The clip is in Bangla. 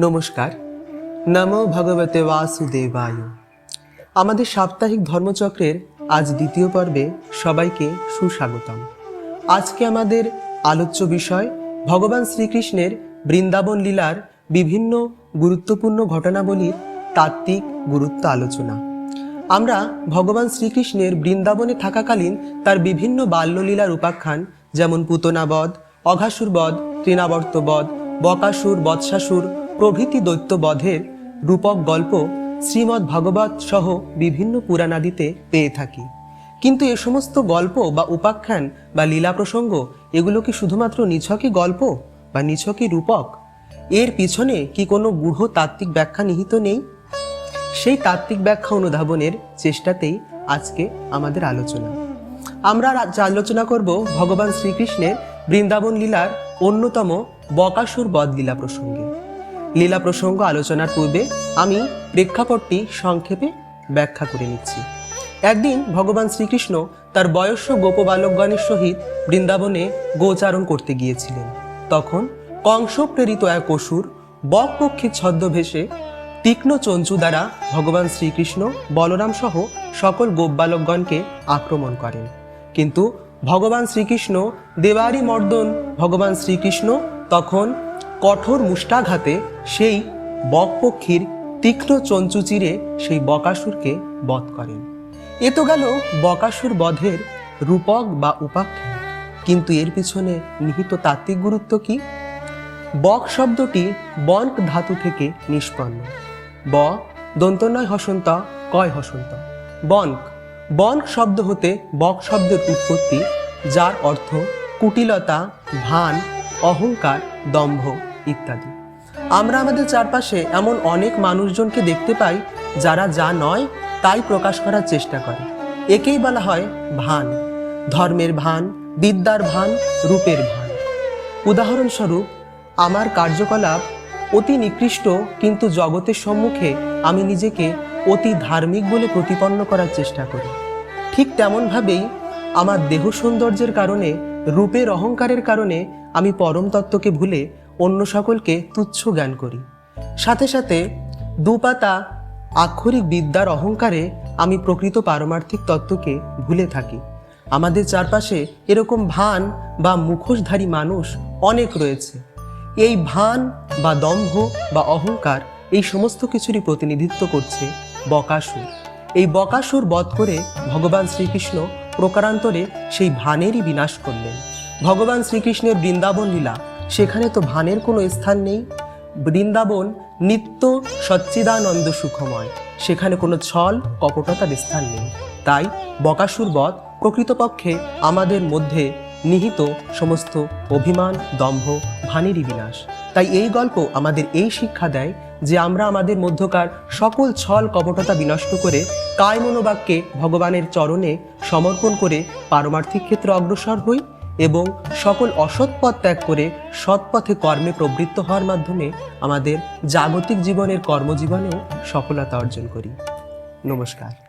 নমস্কার। নমো ভগবতে বাসুদেবায়। আমাদের সাপ্তাহিক ধর্মচক্রের আজ দ্বিতীয় পর্বে সবাইকে সুস্বাগতম। আজকে আমাদের আলোচ্য বিষয় ভগবান শ্রীকৃষ্ণের বৃন্দাবন লীলার বিভিন্ন গুরুত্বপূর্ণ ঘটনাবলীর তাত্ত্বিক গুরুত্ব আলোচনা। আমরা ভগবান শ্রীকৃষ্ণের বৃন্দাবনে থাকাকালীন তার বিভিন্ন বাল্যলীলার উপাখ্যান যেমন পুতনাবধ অঘাসুর বধ অঘাসুরবধ, তৃণাবর্তবধ, বকাসুর, বৎসাসুর প্রভৃতি দৈত্যবধের রূপক গল্প শ্রীমদ্ ভাগবত সহ বিভিন্ন পুরাণাদিতে পেয়ে থাকি। কিন্তু এ সমস্ত গল্প বা উপাখ্যান বা লীলা প্রসঙ্গ, এগুলো কি শুধুমাত্র নিছকই গল্প বা নিছকই রূপক? এর পিছনে কি কোনো গূঢ় তাত্ত্বিক ব্যাখ্যা নিহিত নেই? সেই তাত্ত্বিক ব্যাখ্যা অনুধাবনের চেষ্টাতেই আজকে আমাদের আলোচনা। আমরা আলোচনা করব ভগবান শ্রীকৃষ্ণের বৃন্দাবন লীলার অন্যতম বকাসুর বধ লীলা প্রসঙ্গে। লীলা প্রসঙ্গ আলোচনার পূর্বে আমি প্রেক্ষাপটটি সংক্ষেপে ব্যাখ্যা করে নিচ্ছি। একদিন ভগবান শ্রীকৃষ্ণ তার বয়স্ক গোপবালকগণের সহিত বৃন্দাবনে গোচারণ করতে গিয়েছিলেন। তখন কংস প্রেরিত এক অসুর বক পক্ষীর ছদ্মভেশে তীক্ষ্ণ চঞ্চু দ্বারা ভগবান শ্রীকৃষ্ণ, বলরাম সহ সকল গোপবালকগণকে আক্রমণ করেন। কিন্তু ভগবান শ্রীকৃষ্ণ দেবারি মর্দন ভগবান শ্রীকৃষ্ণ তখন কঠোর মুষ্টাঘাতে সেই বকপক্ষীর তীক্ষ্ণ চঞ্চু চিরে সেই বকাসুরকে বধ করেন। এ তো গেল বকাসুর বধের রূপক বা উপাখ্যান। কিন্তু এর পিছনে নিহিত তাত্ত্বিক গুরুত্ব কি? বক শব্দটি বনক ধাতু থেকে নিষ্পন্ন। ব, দন্তনয় হসন্ত কয় হসন্ত। বনক বনক শব্দ হতে বক শব্দের উৎপত্তি, যার অর্থ কুটিলতা, ভান, অহংকার, দম্ভ। ইত্যাদি। আমরা আমাদের চারপাশে এমন অনেক মানুষজনকে দেখতে পাই, যারা যা নয় তাই প্রকাশ করার চেষ্টা করে। একেই বলা হয় ভান। ধর্মের ভান, বিদ্যার ভান, রূপের ভান। উদাহরণস্বরূপ, আমার কার্যকলাপ অতি নিকৃষ্ট, কিন্তু জগতের সম্মুখে আমি নিজেকে অতি ধার্মিক বলে প্রতিপন্ন করার চেষ্টা করি। ঠিক তেমনভাবেই আমার দেহ সৌন্দর্যের কারণে, রূপের অহংকারের কারণে আমি পরম তত্ত্বকে ভুলে অন্য সকলকে তুচ্ছ জ্ঞান করি। সাথে সাথে দুপাতা আক্ষরিক বিদ্যার অহংকারে আমি প্রকৃত পারমার্থিক তত্ত্বকে ভুলে থাকি। আমাদের চারপাশে এরকম ভান বা মুখোশধারী মানুষ অনেক রয়েছে। এই ভান বা দম্ভ বা অহংকার এই সমস্ত কিছুরই প্রতিনিধিত্ব করছে বকাসুর। এই বকাসুর বধ করে ভগবান শ্রীকৃষ্ণ প্রকারান্তরে সেই ভানেরই বিনাশ করলেন। ভগবান শ্রীকৃষ্ণের বৃন্দাবন লীলা সেখানে তো ভানের কোনো স্থান নেই। বৃন্দাবন নিত্য সচ্চিদানন্দ সুখময়। সেখানে কোনো ছল, কপটতার স্থান নেই। তাই বকাসুর বধ প্রকৃতপক্ষে আমাদের মধ্যে নিহিত সমস্ত অভিমান, দম্ভ, ভানেরই বিনাশ। তাই এই গল্প আমাদের এই শিক্ষা দেয় যে আমরা আমাদের মধ্যকার সকল ছল, কপটতা বিনষ্ট করে কায় মনোবাক্যে ভগবানের চরণে সমর্পণ করে পারমার্থিক ক্ষেত্রে অগ্রসর হই। এবং সকল অসৎ পথ ত্যাগ করে সৎ পথে কর্মে প্রবৃত্ত হওয়ার মাধ্যমে আমাদের জাগতিক জীবনের কর্মজীবনেও সফলতা অর্জন করি। নমস্কার।